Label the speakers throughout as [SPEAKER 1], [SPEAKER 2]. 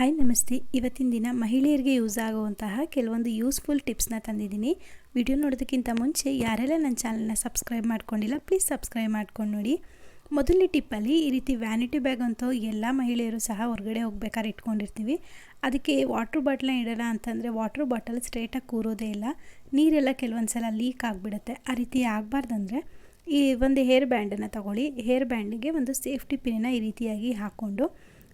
[SPEAKER 1] Hi, ನಮಸ್ತೆ. ಇವತ್ತಿನ ದಿನ ಮಹಿಳೆಯರಿಗೆ ಯೂಸ್ ಆಗುವಂತಹ ಕೆಲವೊಂದು ಯೂಸ್ಫುಲ್ ಟಿಪ್ಸ್ನ ತಂದಿದ್ದೀನಿ. ವಿಡಿಯೋ ನೋಡೋದಕ್ಕಿಂತ ಮುಂಚೆ ಯಾರೆಲ್ಲ ನನ್ನ ಚಾನಲ್ನ ಸಬ್ಸ್ಕ್ರೈಬ್ ಮಾಡ್ಕೊಂಡಿಲ್ಲ, ಪ್ಲೀಸ್ ಸಬ್ಸ್ಕ್ರೈಬ್ ಮಾಡ್ಕೊಂಡು ನೋಡಿ. ಮೊದಲನೇ ಟಿಪ್ಪಲ್ಲಿ ಈ ರೀತಿ ವ್ಯಾನಿಟಿ ಬ್ಯಾಗ್ ಅಂತೂ ಎಲ್ಲ ಮಹಿಳೆಯರು ಸಹ ಹೊರಗಡೆ ಹೋಗ್ಬೇಕಾದ್ರೆ ಇಟ್ಕೊಂಡಿರ್ತೀವಿ. ಅದಕ್ಕೆ ವಾಟ್ರ್ ಬಾಟ್ಲನ್ನ ಇಡೋಲ್ಲ ಅಂತಂದರೆ ವಾಟ್ರ್ ಬಾಟಲ್ ಸ್ಟ್ರೇಟಾಗಿ ಕೂರೋದೇ ಇಲ್ಲ. ನೀರೆಲ್ಲ ಕೆಲವೊಂದು ಸಲ ಲೀಕ್ ಆಗಿಬಿಡುತ್ತೆ. ಆ ರೀತಿ ಆಗಬಾರ್ದಂದ್ರೆ ಈ ಒಂದು ಹೇರ್ ಬ್ಯಾಂಡನ್ನು ತಗೊಳ್ಳಿ. ಹೇರ್ ಬ್ಯಾಂಡಿಗೆ ಒಂದು ಸೇಫ್ಟಿ ಪಿನ್ನ ಈ ರೀತಿಯಾಗಿ ಹಾಕ್ಕೊಂಡು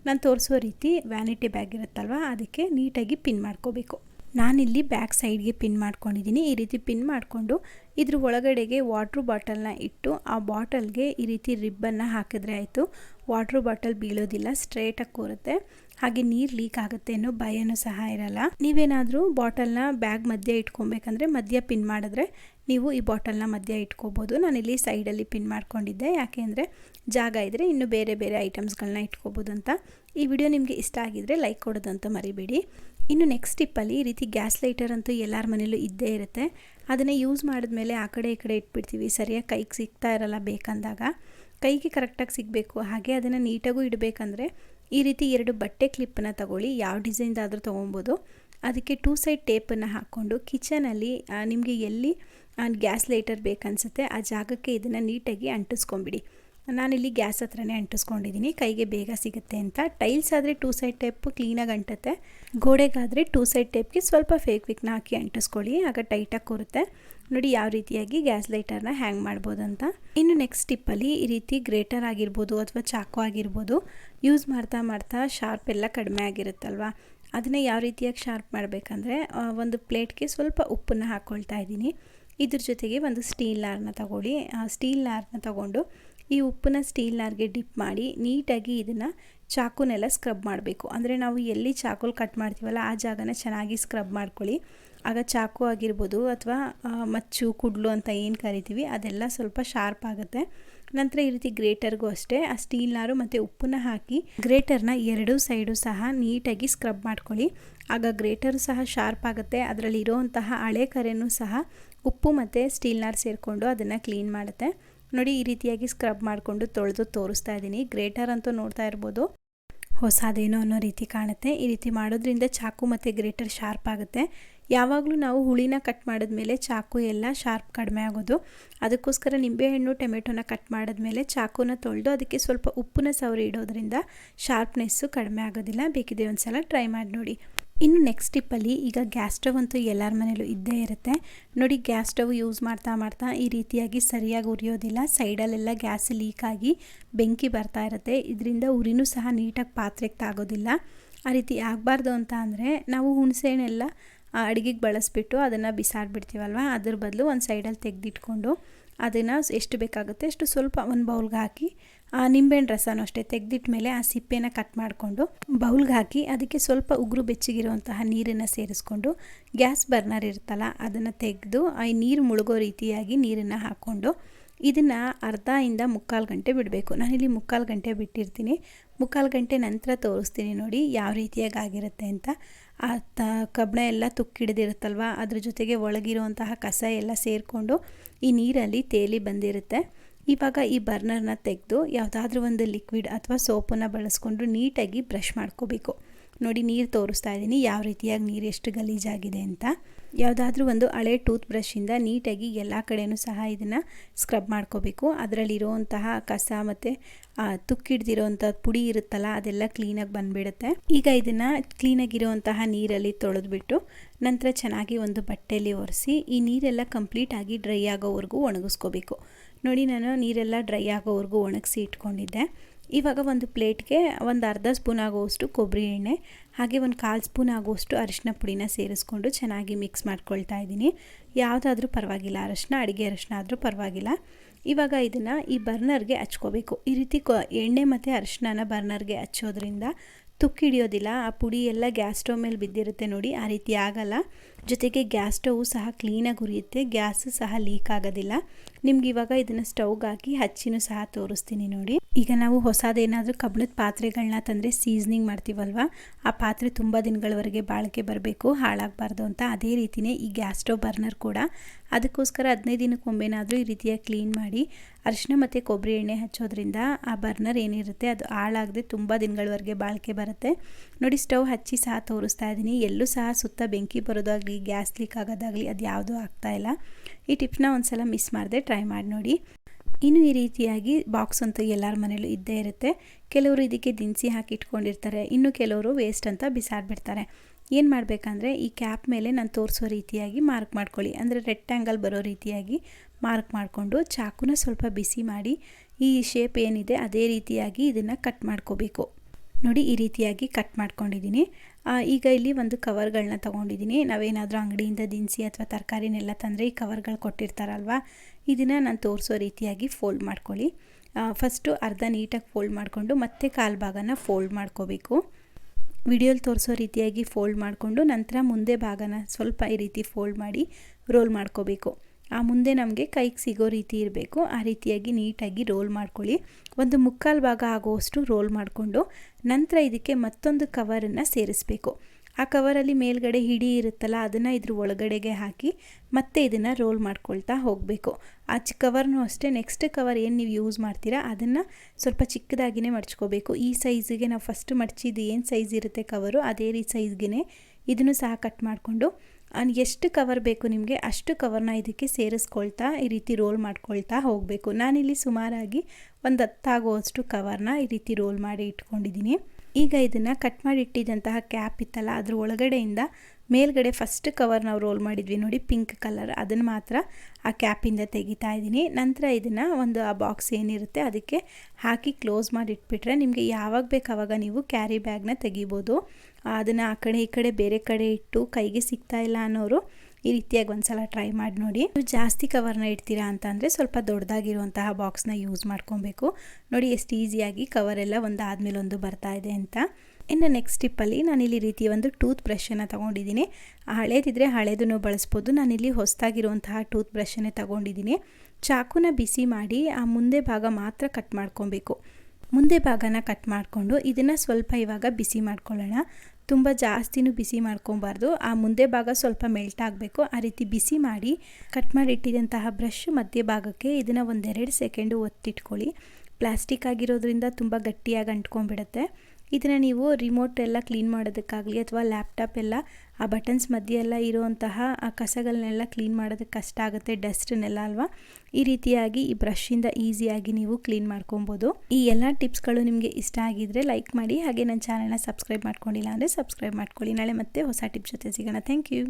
[SPEAKER 1] ನಾನು ತೋರಿಸೋ ರೀತಿ ವ್ಯಾನಿಟಿ ಬ್ಯಾಗ್ ಇರುತ್ತಲ್ವ, ಅದಕ್ಕೆ ನೀಟಾಗಿ ಪಿನ್ ಮಾಡ್ಕೋಬೇಕು. ನಾನಿಲ್ಲಿ ಬ್ಯಾಕ್ ಸೈಡ್ಗೆ ಪಿನ್ ಮಾಡ್ಕೊಂಡಿದ್ದೀನಿ. ಈ ರೀತಿ ಪಿನ್ ಮಾಡಿಕೊಂಡು ಇದ್ರ ಒಳಗಡೆಗೆ ವಾಟ್ರ್ ಬಾಟಲ್ನ ಇಟ್ಟು ಆ ಬಾಟಲ್ಗೆ ಈ ರೀತಿ ರಿಬ್ಬನ್ನು ಹಾಕಿದ್ರೆ ಆಯಿತು. ವಾಟ್ರ್ ಬಾಟಲ್ ಬೀಳೋದಿಲ್ಲ ಸ್ಟ್ರೇಟಾಗಿ ಕೂರುತ್ತೆ. ಹಾಗೆ ನೀರು ಲೀಕ್ ಆಗುತ್ತೆ ಅನ್ನೋ ಭಯನೂ ಸಹ ಇರಲ್ಲ. ನೀವೇನಾದರೂ ಬಾಟಲ್ನ ಬ್ಯಾಗ್ ಮಧ್ಯೆ ಇಟ್ಕೊಬೇಕಂದ್ರೆ ಮಧ್ಯ ಪಿನ್ ಮಾಡಿದ್ರೆ ನೀವು ಈ ಬಾಟಲ್ನ ಮಧ್ಯ ಇಟ್ಕೋಬೋದು. ನಾನಿಲ್ಲಿ ಸೈಡಲ್ಲಿ ಪಿನ್ ಮಾಡ್ಕೊಂಡಿದ್ದೆ. ಯಾಕೆ ಅಂದರೆ ಜಾಗ ಇದ್ದರೆ ಇನ್ನು ಬೇರೆ ಬೇರೆ ಐಟಮ್ಸ್ಗಳನ್ನ ಇಟ್ಕೋಬೋದು ಅಂತ. ಈ ವಿಡಿಯೋ ನಿಮಗೆ ಇಷ್ಟ ಆಗಿದರೆ ಲೈಕ್ ಕೊಡೋದಂತ ಮರಿಬೇಡಿ. ಇನ್ನು ನೆಕ್ಸ್ಟ್ ಟಿಪ್ಪಲ್ಲಿ ಈ ರೀತಿ ಗ್ಯಾಸ್ ಲೈಟರ್ ಅಂತೂ ಎಲ್ಲರ ಮನೇಲೂ ಇದ್ದೇ ಇರುತ್ತೆ. ಅದನ್ನು ಯೂಸ್ ಮಾಡಿದ್ಮೇಲೆ ಆ ಕಡೆ ಈ ಕಡೆ ಇಟ್ಬಿಡ್ತೀವಿ. ಸರಿಯಾಗಿ ಕೈಗೆ ಸಿಗ್ತಾ ಇರಲ್ಲ ಬೇಕಂದಾಗ. ಕೈಗೆ ಕರೆಕ್ಟಾಗಿ ಸಿಗಬೇಕು, ಹಾಗೆ ಅದನ್ನು ನೀಟಾಗೂ ಇಡಬೇಕಂದ್ರೆ ಈ ರೀತಿ ಎರಡು ಬಟ್ಟೆ ಕ್ಲಿಪ್ಪನ್ನು ತಗೊಳ್ಳಿ, ಯಾವ ಡಿಸೈನ್ದಾದರೂ ತೊಗೊಬೋದು ಅದಕ್ಕೆ ಟೂ ಸೈಡ್ ಟೇಪನ್ನು ಹಾಕ್ಕೊಂಡು ಕಿಚನಲ್ಲಿ ನಿಮಗೆ ಎಲ್ಲಿ ಗ್ಯಾಸ್ ಲೈಟರ್ ಬೇಕನ್ಸುತ್ತೆ, ಆ ಜಾಗಕ್ಕೆ ಇದನ್ನು ನೀಟಾಗಿ ಅಂಟಿಸ್ಕೊಂಬಿಡಿ. ನಾನಿಲ್ಲಿ ಗ್ಯಾಸ್ ಹತ್ರನೇ ಅಂಟಿಸ್ಕೊಂಡಿದ್ದೀನಿ, ಕೈಗೆ ಬೇಗ ಸಿಗುತ್ತೆ ಅಂತ. ಟೈಲ್ಸ್ ಆದರೆ ಟೂ ಸೈಡ್ ಟೇಪ್ ಕ್ಲೀನಾಗಿ ಅಂಟುತ್ತೆ, ಗೋಡೆಗಾದರೆ ಟೂ ಸೈಡ್ ಟೇಪ್ಗೆ ಸ್ವಲ್ಪ ಫೇಕ್ ವಿಕ್ನ ಹಾಕಿ ಅಂಟಿಸ್ಕೊಳ್ಳಿ, ಆಗ ಟೈಟಾಗಿ ಕೂರುತ್ತೆ. ನೋಡಿ ಯಾವ ರೀತಿಯಾಗಿ ಗ್ಯಾಸ್ ಲೈಟರ್ನ ಹ್ಯಾಂಗ್ ಮಾಡ್ಬೋದು ಅಂತ ಇನ್ನು ನೆಕ್ಸ್ಟ್ ಟಿಪ್ಪಲ್ಲಿ ಈ ರೀತಿ ಗ್ರೇಟರ್ ಆಗಿರ್ಬೋದು ಅಥವಾ ಚಾಕು ಆಗಿರ್ಬೋದು, ಯೂಸ್ ಮಾಡ್ತಾ ಮಾಡ್ತಾ ಶಾರ್ಪ್ ಎಲ್ಲ ಕಡಿಮೆ ಆಗಿರುತ್ತಲ್ವ? ಅದನ್ನು ಯಾವ ರೀತಿಯಾಗಿ ಶಾರ್ಪ್ ಮಾಡಬೇಕಂದ್ರೆ ಒಂದು ಪ್ಲೇಟ್ಗೆ ಸ್ವಲ್ಪ ಉಪ್ಪನ್ನು ಹಾಕ್ಕೊಳ್ತಾ ಇದ್ದೀನಿ. ಇದ್ರ ಜೊತೆಗೆ ಒಂದು ಸ್ಟೀಲ್ ಲಾರ್ನ ತಗೊಳ್ಳಿ. ಸ್ಟೀಲ್ ಲಾರ್ನ ತಗೊಂಡು ಈ ಉಪ್ಪನ್ನ ಸ್ಟೀಲ್ ಲಾರ್ಗೆ ಡಿಪ್ ಮಾಡಿ ನೀಟಾಗಿ ಇದನ್ನು ಚಾಕುನೆಲ್ಲ ಸ್ಕ್ರಬ್ ಮಾಡಬೇಕು. ಅಂದರೆ ನಾವು ಎಲ್ಲಿ ಚಾಕುಲ್ ಕಟ್ ಮಾಡ್ತೀವಲ್ಲ, ಆ ಜಾಗನ ಚೆನ್ನಾಗಿ ಸ್ಕ್ರಬ್ ಮಾಡ್ಕೊಳ್ಳಿ. ಆಗ ಚಾಕು ಆಗಿರ್ಬೋದು ಅಥವಾ ಮಚ್ಚು, ಕುಡ್ಲು ಅಂತ ಏನು ಕರಿತೀವಿ, ಅದೆಲ್ಲ ಸ್ವಲ್ಪ ಶಾರ್ಪ್ ಆಗುತ್ತೆ. ನಂತರ ಈ ರೀತಿ ಗ್ರೇಟರ್ಗೂ ಅಷ್ಟೇ, ಆ ಸ್ಟೀಲ್ ನಾರು ಮತ್ತು ಉಪ್ಪನ್ನ ಹಾಕಿ, ಗ್ರೇಟರ್ನ ಎರಡೂ ಸೈಡು ಸಹ ನೀಟಾಗಿ ಸ್ಕ್ರಬ್ ಮಾಡ್ಕೊಳ್ಳಿ. ಆಗ ಗ್ರೇಟರ್ ಸಹ ಶಾರ್ಪ್ ಆಗುತ್ತೆ ಅದರಲ್ಲಿ ಇರೋವಂತಹ ಹಳೆ ಕರೆನೂ ಸಹ ಉಪ್ಪು ಮತ್ತು ಸ್ಟೀಲ್ ನಾರು ಸೇರಿಕೊಂಡು ಅದನ್ನು ಕ್ಲೀನ್ ಮಾಡುತ್ತೆ. ನೋಡಿ, ಈ ರೀತಿಯಾಗಿ ಸ್ಕ್ರಬ್ ಮಾಡಿಕೊಂಡು ತೊಳೆದು ತೋರಿಸ್ತಾ ಇದ್ದೀನಿ. ಗ್ರೇಟರ್ ಅಂತೂ ನೋಡ್ತಾ ಇರ್ಬೋದು. ಹೊಸದೇನೋ ಅನ್ನೋ ರೀತಿ ಕಾಣುತ್ತೆ. ಈ ರೀತಿ ಮಾಡೋದ್ರಿಂದ ಚಾಕು ಮತ್ತು ಗ್ರೇಟರ್ ಶಾರ್ಪ್ ಆಗುತ್ತೆ. ಯಾವಾಗಲೂ ನಾವು ಹುಳಿನ ಕಟ್ ಮಾಡಿದ್ಮೇಲೆ ಚಾಕು ಎಲ್ಲ ಶಾರ್ಪ್ ಕಡಿಮೆ ಆಗೋದು. ಅದಕ್ಕೋಸ್ಕರ ನಿಂಬೆಹಣ್ಣು ಟೊಮೆಟೊನ ಕಟ್ ಮಾಡಿದ್ಮೇಲೆ ಚಾಕುನ ತೊಳೆದು ಅದಕ್ಕೆ ಸ್ವಲ್ಪ ಉಪ್ಪನ್ನ ಸವರಿ ಇಡೋದ್ರಿಂದ ಶಾರ್ಪ್ನೆಸ್ಸು ಕಡಿಮೆ ಆಗೋದಿಲ್ಲ. ಬೇಕಿದೆ ಒಂದು ಸಲ ಟ್ರೈ ಮಾಡಿ ನೋಡಿ. ಇನ್ನು ನೆಕ್ಸ್ಟ್ ಟಿಪ್ಪಲ್ಲಿ ಈಗ ಗ್ಯಾಸ್ ಸ್ಟವ್ ಅಂತೂ ಎಲ್ಲರ ಮನೇಲೂ ಇದ್ದೇ ಇರುತ್ತೆ. ನೋಡಿ ಗ್ಯಾಸ್ ಸ್ಟವ್ ಯೂಸ್ ಮಾಡ್ತಾ ಮಾಡ್ತಾ ಈ ರೀತಿಯಾಗಿ ಸರಿಯಾಗಿ ಉರಿಯೋದಿಲ್ಲ. ಸೈಡಲ್ಲೆಲ್ಲ ಗ್ಯಾಸ್ ಲೀಕ್ ಆಗಿ ಬೆಂಕಿ ಬರ್ತಾ ಇರುತ್ತೆ. ಇದರಿಂದ ಉರಿನೂ ಸಹ ನೀಟಾಗಿ ಪಾತ್ರೆಗೆ ತಾಗೋದಿಲ್ಲ. ಆ ರೀತಿ ಆಗಬಾರ್ದು ಅಂತ ಅಂದರೆ ನಾವು ಹುಣಸೆಹಣ್ಣೆಲ್ಲ ಅಡುಗೆಗೆ ಬಳಸ್ಬಿಟ್ಟು ಅದನ್ನು ಬಿಸಾಡ್ಬಿಡ್ತೀವಲ್ವ? ಅದ್ರ ಬದಲು ಒಂದು ಸೈಡಲ್ಲಿ ತೆಗೆದಿಟ್ಕೊಂಡು ಅದನ್ನು ಎಷ್ಟು ಬೇಕಾಗುತ್ತೆ ಅಷ್ಟು ಸ್ವಲ್ಪ ಒಂದು ಬೌಲ್ಗೆ ಹಾಕಿ, ಆ ನಿಂಬೆಹಣ್ಣು ರಸನೂ ಅಷ್ಟೇ ತೆಗೆದಿಟ್ಟ ಮೇಲೆ ಆ ಸಿಪ್ಪೆನ ಕಟ್ ಮಾಡಿಕೊಂಡು ಬೌಲ್ಗೆ ಹಾಕಿ ಅದಕ್ಕೆ ಸ್ವಲ್ಪ ಉಗುರು ಬೆಚ್ಚಗಿರುವಂತಹ ನೀರನ್ನು ಸೇರಿಸ್ಕೊಂಡು ಗ್ಯಾಸ್ ಬರ್ನರ್ ಇರುತ್ತಲ್ಲ ಅದನ್ನು ತೆಗೆದು ಆ ನೀರು ಮುಳುಗೋ ರೀತಿಯಾಗಿ ನೀರನ್ನು ಹಾಕ್ಕೊಂಡು ಇದನ್ನು ಅರ್ಧ ಇಂದ ಮುಕ್ಕಾಲು ಗಂಟೆ ಬಿಡಬೇಕು. ನಾನಿಲ್ಲಿ ಮುಕ್ಕಾಲು ಗಂಟೆ ಬಿಟ್ಟಿರ್ತೀನಿ. ಮುಕ್ಕಾಲು ಗಂಟೆ ನಂತರ ತೋರಿಸ್ತೀನಿ ನೋಡಿ ಯಾವ ರೀತಿಯಾಗಿ ಆಗಿರುತ್ತೆ ಅಂತ. ಆ ತ, ಕಬ್ಬಣ ಎಲ್ಲ ತುಕ್ಕಿಡ್ದಿರುತ್ತಲ್ವ? ಅದ್ರ ಜೊತೆಗೆ ಒಳಗಿರುವಂತಹ ಕಸ ಎಲ್ಲ ಸೇರಿಕೊಂಡು ಈ ನೀರಲ್ಲಿ ತೇಲಿ ಬಂದಿರುತ್ತೆ. ಇವಾಗ ಈ ಬರ್ನರ್ನ ತೆಗೆದು ಯಾವುದಾದ್ರೂ ಒಂದು ಲಿಕ್ವಿಡ್ ಅಥವಾ ಸೋಪನ್ನು ಬಳಸ್ಕೊಂಡು ನೀಟಾಗಿ ಬ್ರಷ್ ಮಾಡ್ಕೋಬೇಕು. ನೋಡಿ ನೀರು ತೋರಿಸ್ತಾ ಇದ್ದೀನಿ. ಯಾವ ರೀತಿಯಾಗಿ ನೀರು ಎಷ್ಟು ಗಲೀಜಾಗಿದೆ ಅಂತ. ಯಾವುದಾದ್ರೂ ಒಂದು ಹಳೆ ಟೂತ್ ಬ್ರಷಿಂದ ನೀಟಾಗಿ ಎಲ್ಲ ಕಡೆಯೂ ಸಹ ಇದನ್ನು ಸ್ಕ್ರಬ್ ಮಾಡ್ಕೋಬೇಕು. ಅದರಲ್ಲಿರೋವಂತಹ ಕಸ ಮತ್ತು ತುಕ್ಕಿಡ್ದಿರೋವಂಥ ಪುಡಿ ಇರುತ್ತಲ್ಲ, ಅದೆಲ್ಲ ಕ್ಲೀನಾಗಿ ಬಂದುಬಿಡುತ್ತೆ. ಈಗ ಇದನ್ನು ಕ್ಲೀನಾಗಿರುವಂತಹ ನೀರಲ್ಲಿ ತೊಳೆದ್ಬಿಟ್ಟು ನಂತರ ಚೆನ್ನಾಗಿ ಒಂದು ಬಟ್ಟೆಯಲ್ಲಿ ಒರೆಸಿ ಈ ನೀರೆಲ್ಲ ಕಂಪ್ಲೀಟಾಗಿ ಡ್ರೈ ಆಗೋವರೆಗೂ ಒಣಗಿಸ್ಕೋಬೇಕು. ನೋಡಿ ನಾನು ನೀರೆಲ್ಲ ಡ್ರೈ ಆಗೋವರೆಗೂ ಒಣಗಿಸಿ ಇಟ್ಕೊಂಡಿದ್ದೆ. ಇವಾಗ ಒಂದು ಪ್ಲೇಟ್ಗೆ ಒಂದು ಅರ್ಧ ಸ್ಪೂನ್ ಆಗುವಷ್ಟು ಕೊಬ್ಬರಿ ಎಣ್ಣೆ, ಹಾಗೆ ಒಂದು ಕಾಲು ಸ್ಪೂನ್ ಆಗುವಷ್ಟು ಅರಿಶಿನ ಪುಡಿನ ಸೇರಿಸ್ಕೊಂಡು ಚೆನ್ನಾಗಿ ಮಿಕ್ಸ್ ಮಾಡ್ಕೊಳ್ತಾ ಇದ್ದೀನಿ. ಯಾವುದಾದ್ರೂ ಪರವಾಗಿಲ್ಲ, ಅರಶಿನ, ಅಡುಗೆ ಅರಶಿನ ಆದರೂ ಪರವಾಗಿಲ್ಲ. ಇವಾಗ ಇದನ್ನು ಈ ಬರ್ನರ್ಗೆ ಹಚ್ಕೋಬೇಕು. ಈ ರೀತಿ ಕೊ, ಎಣ್ಣೆ ಮತ್ತು ಅರಿಶಿನ ಬರ್ನರ್ಗೆ ಹಚ್ಚೋದ್ರಿಂದ ತುಕ್ಕಿಡಿಯೋದಿಲ್ಲ, ಆ ಪುಡಿ ಎಲ್ಲ ಗ್ಯಾಸ್ ಸ್ಟವ್ ಮೇಲೆ ಬಿದ್ದಿರುತ್ತೆ ನೋಡಿ, ಆ ರೀತಿ ಆಗಲ್ಲ. ಜೊತೆಗೆ ಗ್ಯಾಸ್ ಸ್ಟವ್ ಸಹ ಕ್ಲೀನಾಗಿ ಉರಿಯುತ್ತೆ. ಗ್ಯಾಸ್ ಸಹ ಲೀಕ್ ಆಗೋದಿಲ್ಲ. ನಿಮ್ಗೆ ಇವಾಗ ಇದನ್ನು ಸ್ಟವ್ಗೆ ಹಾಕಿ ಹಚ್ಚಿನೂ ಸಹ ತೋರಿಸ್ತೀನಿ ನೋಡಿ. ಈಗ ನಾವು ಹೊಸದೇನಾದರೂ ಕಬ್ಬಣದ ಪಾತ್ರೆಗಳನ್ನ ತಂದರೆ ಸೀಸನಿಂಗ್ ಮಾಡ್ತೀವಲ್ವ? ಆ ಪಾತ್ರೆ ತುಂಬ ದಿನಗಳವರೆಗೆ ಬಾಳಿಕೆ ಬರಬೇಕು, ಹಾಳಾಗಬಾರ್ದು ಅಂತ ಅದೇ ರೀತಿಯೇ ಈ ಗ್ಯಾಸ್ ಸ್ಟವ್ ಬರ್ನರ್ ಕೂಡ. ಅದಕ್ಕೋಸ್ಕರ ಹದಿನೈದು ದಿನಕ್ಕೊಮ್ಮೆನಾದರೂ ಈ ರೀತಿಯ ಕ್ಲೀನ್ ಮಾಡಿ ಅರಿಶಿನ ಮತ್ತು ಕೊಬ್ಬರಿ ಎಣ್ಣೆ ಹಚ್ಚೋದ್ರಿಂದ ಆ ಬರ್ನರ್ ಏನಿರುತ್ತೆ ಅದು ಹಾಳಾಗದೆ ತುಂಬ ದಿನಗಳವರೆಗೆ ಬಾಳಿಕೆ ಬರುತ್ತೆ. ನೋಡಿ ಸ್ಟವ್ ಹಚ್ಚಿ ಸಹ ತೋರಿಸ್ತಾ ಇದ್ದೀನಿ. ಎಲ್ಲೂ ಸಹ ಸುತ್ತ ಬೆಂಕಿ ಬರೋದಾಗಲಿ, ಗ್ಯಾಸ್ ಲೀಕ್ ಆಗೋದಾಗಲಿ ಅದು ಯಾವುದೂ ಆಗ್ತಾಯಿಲ್ಲ ಈ ಟಿಪ್ಸ್ನ ಒಂದು ಸಲ ಮಿಸ್ ಮಾಡದೆ ಟ್ರೈ ಮಾಡಿ ನೋಡಿ. ಇನ್ನು ಈ ರೀತಿಯಾಗಿ ಬಾಕ್ಸ್ ಅಂತೂ ಎಲ್ಲರ ಮನೇಲೂ ಇದ್ದೇ ಇರುತ್ತೆ. ಕೆಲವರು ಇದಕ್ಕೆ ದಿನಸಿ ಹಾಕಿ ಇಟ್ಕೊಂಡಿರ್ತಾರೆ. ಇನ್ನು ಕೆಲವರು ವೇಸ್ಟ್ ಅಂತ ಬಿಸಾಡ್ಬಿಡ್ತಾರೆ. ಏನು ಮಾಡಬೇಕಂದ್ರೆ, ಈ ಕ್ಯಾಪ್ ಮೇಲೆ ನಾನು ತೋರಿಸೋ ರೀತಿಯಾಗಿ ಮಾರ್ಕ್ ಮಾಡ್ಕೊಳ್ಳಿ. ಅಂದರೆ ರೆಕ್ಟ್ಯಾಂಗಲ್ ಬರೋ ರೀತಿಯಾಗಿ ಮಾರ್ಕ್ ಮಾಡಿಕೊಂಡು ಚಾಕುನ ಸ್ವಲ್ಪ ಬಿಸಿ ಮಾಡಿ ಈ ಶೇಪ್ ಏನಿದೆ ಅದೇ ರೀತಿಯಾಗಿ ಇದನ್ನು ಕಟ್ ಮಾಡ್ಕೋಬೇಕು. ನೋಡಿ ಈ ರೀತಿಯಾಗಿ ಕಟ್ ಮಾಡ್ಕೊಂಡಿದ್ದೀನಿ. ಈಗ ಇಲ್ಲಿ ಒಂದು ಕವರ್ಗಳನ್ನ ತೊಗೊಂಡಿದ್ದೀನಿ. ನಾವೇನಾದರೂ ಅಂಗಡಿಯಿಂದ ದಿನಸಿ ಅಥವಾ ತರಕಾರಿನೆಲ್ಲ ತಂದರೆ ಈ ಕವರ್ಗಳು ಕೊಟ್ಟಿರ್ತಾರಲ್ವ? ಇದನ್ನು ನಾನು ತೋರಿಸೋ ರೀತಿಯಾಗಿ ಫೋಲ್ಡ್ ಮಾಡ್ಕೊಳ್ಳಿ. ಫಸ್ಟು ಅರ್ಧ ನೀಟಾಗಿ ಫೋಲ್ಡ್ ಮಾಡಿಕೊಂಡು ಮತ್ತೆ ಕಾಲು ಭಾಗನ ಫೋಲ್ಡ್ ಮಾಡ್ಕೋಬೇಕು. ವಿಡಿಯೋಲಿ ತೋರಿಸೋ ರೀತಿಯಾಗಿ ಫೋಲ್ಡ್ ಮಾಡಿಕೊಂಡು ನಂತರ ಮುಂದೆ ಭಾಗನ ಸ್ವಲ್ಪ ಈ ರೀತಿ ಫೋಲ್ಡ್ ಮಾಡಿ ರೋಲ್ ಮಾಡ್ಕೋಬೇಕು. ಆ ಮುಂದೆ ನಮಗೆ ಕೈಗೆ ಸಿಗೋ ರೀತಿ ಇರಬೇಕು. ಆ ರೀತಿಯಾಗಿ ನೀಟಾಗಿ ರೋಲ್ ಮಾಡ್ಕೊಳ್ಳಿ. ಒಂದು ಮುಕ್ಕಾಲು ಭಾಗ ಆಗುವಷ್ಟು ರೋಲ್ ಮಾಡಿಕೊಂಡು ನಂತರ ಇದಕ್ಕೆ ಮತ್ತೊಂದು ಕವರನ್ನು ಸೇರಿಸಬೇಕು. ಆ ಕವರಲ್ಲಿ ಮೇಲ್ಗಡೆ ಹಿಡಿ ಇರುತ್ತಲ್ಲ, ಅದನ್ನು ಇದ್ರ ಒಳಗಡೆಗೆ ಹಾಕಿ ಮತ್ತೆ ಇದನ್ನು ರೋಲ್ ಮಾಡ್ಕೊಳ್ತಾ ಹೋಗಬೇಕು. ಆ ಚಿ ಕವರ್ನೂ ಅಷ್ಟೇ ನೆಕ್ಸ್ಟ್ ಕವರ್ ಏನು ನೀವು ಯೂಸ್ ಮಾಡ್ತೀರಾ, ಅದನ್ನು ಸ್ವಲ್ಪ ಚಿಕ್ಕದಾಗಿಯೇ ಮಡ್ಚ್ಕೋಬೇಕು. ಈ ಸೈಜಿಗೆ ನಾವು ಫಸ್ಟ್ ಮಡ್ಚಿದ್ದು ಏನು ಸೈಜ್ ಇರುತ್ತೆ ಕವರು, ಅದೇ ರೀ ಸೈಜ್ಗೆ ಇದನ್ನು ಸಹ ಕಟ್ ಮಾಡಿಕೊಂಡು ಎಷ್ಟು ಕವರ್ ಬೇಕು ನಿಮಗೆ, ಅಷ್ಟು ಕವರ್ನ ಇದಕ್ಕೆ ಸೇರಿಸ್ಕೊಳ್ತಾ, ಈ ರೀತಿ ರೋಲ್ ಮಾಡ್ಕೊಳ್ತಾ ಹೋಗಬೇಕು. ನಾನಿಲ್ಲಿ ಸುಮಾರಾಗಿ ಒಂದು ಹತ್ತಾಗುವಷ್ಟು ಕವರ್ನ ಈ ರೀತಿ ರೋಲ್ ಮಾಡಿ ಇಟ್ಕೊಂಡಿದ್ದೀನಿ. ಈಗ ಇದನ್ನು ಕಟ್ ಮಾಡಿ ಇಟ್ಟಿದ್ದಂತಹ ಕ್ಯಾಪ್ ಇತ್ತಲ್ಲ, ಅದ್ರ ಒಳಗಡೆಯಿಂದ ಮೇಲ್ಗಡೆ ಫಸ್ಟ್ ಕವರ್ ನಾವು ರೋಲ್ ಮಾಡಿದ್ವಿ ನೋಡಿ ಪಿಂಕ್ ಕಲರ್ ಅದನ್ನು ಮಾತ್ರ ಆ ಕ್ಯಾಪಿಂದ ತೆಗಿತಾ ಇದ್ದೀನಿ ನಂತರ ಇದನ್ನು ಒಂದು ಆ ಬಾಕ್ಸ್ ಏನಿರುತ್ತೆ ಅದಕ್ಕೆ ಹಾಕಿ ಕ್ಲೋಸ್ ಮಾಡಿ ಇಟ್ಬಿಟ್ರೆ ನಿಮಗೆ ಯಾವಾಗ ಬೇಕು ಆವಾಗ ನೀವು ಕ್ಯಾರಿ ಬ್ಯಾಗ್ನ ತೆಗಿಬೋದು. ಅದನ್ನು ಆ ಕಡೆ ಈ ಕಡೆ ಬೇರೆ ಕಡೆ ಇಟ್ಟು ಕೈಗೆ ಸಿಗ್ತಾ ಇಲ್ಲ ಅನ್ನೋರು ಈ ರೀತಿಯಾಗಿ ಒಂದ್ಸಲ ಟ್ರೈ ಮಾಡಿ ನೋಡಿ. ನೀವು ಜಾಸ್ತಿ ಕವರ್ನ ಇಡ್ತೀರಾ ಅಂತ ಅಂದರೆ ಸ್ವಲ್ಪ ದೊಡ್ಡದಾಗಿರುವಂತಹ ಬಾಕ್ಸ್ನ ಯೂಸ್ ಮಾಡ್ಕೊಬೇಕು. ನೋಡಿ ಎಷ್ಟು ಈಸಿಯಾಗಿ ಕವರೆಲ್ಲ ಒಂದು ಆದಮೇಲೆ ಒಂದು ಬರ್ತಾ ಇದೆ ಅಂತ. ಇನ್ನು ನೆಕ್ಸ್ಟ್ ಟಿಪ್ಪಲ್ಲಿ ನಾನಿಲ್ಲಿ ರೀತಿಯ ಒಂದು ಟೂತ್ ಬ್ರಷನ್ನು ತೊಗೊಂಡಿದ್ದೀನಿ. ಹಳೇದಿದ್ರೆ ಹಳೇದನ್ನು ಬಳಸ್ಬೋದು. ನಾನಿಲ್ಲಿ ಹೊಸದಾಗಿರುವಂತಹ ಟೂತ್ ಬ್ರಷನ್ನೇ ತೊಗೊಂಡಿದ್ದೀನಿ. ಚಾಕುನ ಬಿಸಿ ಮಾಡಿ ಆ ಮುಂದೆ ಭಾಗ ಮಾತ್ರ ಕಟ್ ಮಾಡ್ಕೊಬೇಕು. ಮುಂದೆ ಭಾಗನ ಕಟ್ ಮಾಡಿಕೊಂಡು ಇದನ್ನು ಸ್ವಲ್ಪ ಇವಾಗ ಬಿಸಿ ಮಾಡ್ಕೊಳ್ಳೋಣ. ತುಂಬ ಜಾಸ್ತಿನೂ ಬಿಸಿ ಮಾಡ್ಕೊಬಾರ್ದು. ಆ ಮುಂದೆ ಭಾಗ ಸ್ವಲ್ಪ ಮೆಲ್ಟ್ ಆಗಬೇಕು. ಆ ರೀತಿ ಬಿಸಿ ಮಾಡಿ ಕಟ್ ಮಾಡಿ ಇಟ್ಟಿದಂತಹ ಬ್ರಷ್ ಮಧ್ಯ ಭಾಗಕ್ಕೆ ಇದನ್ನು ಒಂದೆರಡು ಸೆಕೆಂಡು ಒತ್ತಿಟ್ಕೊಳ್ಳಿ. ಪ್ಲಾಸ್ಟಿಕ್ ಆಗಿರೋದ್ರಿಂದ ತುಂಬ ಗಟ್ಟಿಯಾಗಿ ಅಂಟ್ಕೊಂಡ್ಬಿಡುತ್ತೆ. ಇದನ್ನು ನೀವು ರಿಮೋಟ್ ಎಲ್ಲ ಕ್ಲೀನ್ ಮಾಡೋದಕ್ಕಾಗಲಿ ಅಥವಾ ಲ್ಯಾಪ್ಟಾಪ್ ಎಲ್ಲ ಆ ಬಟನ್ಸ್ ಮಧ್ಯೆ ಎಲ್ಲ ಇರುವಂತಹ ಆ ಕಸಗಳನ್ನೆಲ್ಲ ಕ್ಲೀನ್ ಮಾಡೋದಕ್ಕೆ ಕಷ್ಟ ಆಗುತ್ತೆ ಡಸ್ಟ್ನೆಲ್ಲ ಅಲ್ವಾ? ಈ ರೀತಿಯಾಗಿ ಈ ಬ್ರಷಿಂದ ಈಸಿಯಾಗಿ ನೀವು ಕ್ಲೀನ್ ಮಾಡ್ಕೊಬೋದು. ಈ ಎಲ್ಲ ಟಿಪ್ಸ್ಗಳು ನಿಮಗೆ ಇಷ್ಟ ಆಗಿದ್ರೆ ಲೈಕ್ ಮಾಡಿ ಹಾಗೆ ನನ್ನ ಚಾನಲ್ನ ಸಬ್ಸ್ಕ್ರೈಬ್ ಮಾಡ್ಕೊಂಡಿಲ್ಲ ಅಂದರೆ ಸಬ್ಸ್ಕ್ರೈಬ್ ಮಾಡ್ಕೊಳ್ಳಿ. ನಾಳೆ ಮತ್ತೆ ಹೊಸ ಟಿಪ್ಸ್ ಜೊತೆ ಸಿಗೋಣ. Thank you